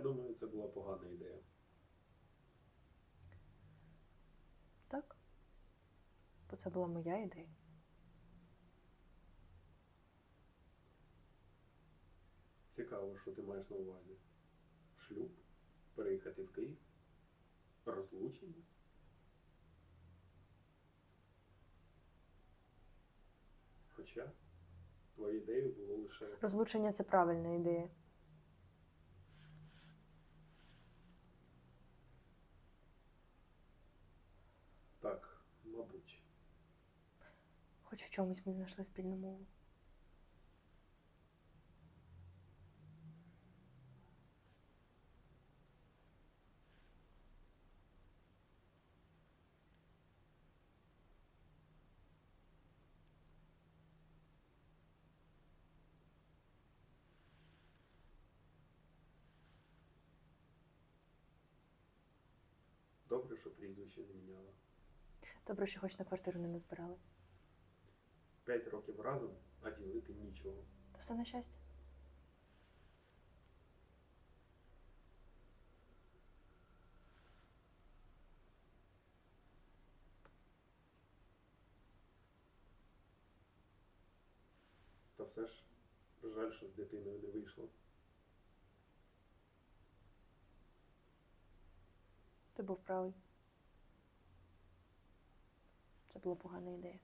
була погана ідея. Так? Бо це була моя ідея. Цікаво, що ти маєш на увазі. Шлюб, переїхати в Київ, розлучення. Хоча твоєю ідеєю було лише Розлучення це правильна ідея. так, мабуть. Хоч в чомусь ми знайшли спільну мову. Добре, що прізвище не міняла. Добре, що хоч на квартиру не назбирали. П'ять років разом, а ділити нічого. То все на щастя. Та все ж жаль, що з дитиною не вийшло. Ти був правий. Це була погана ідея.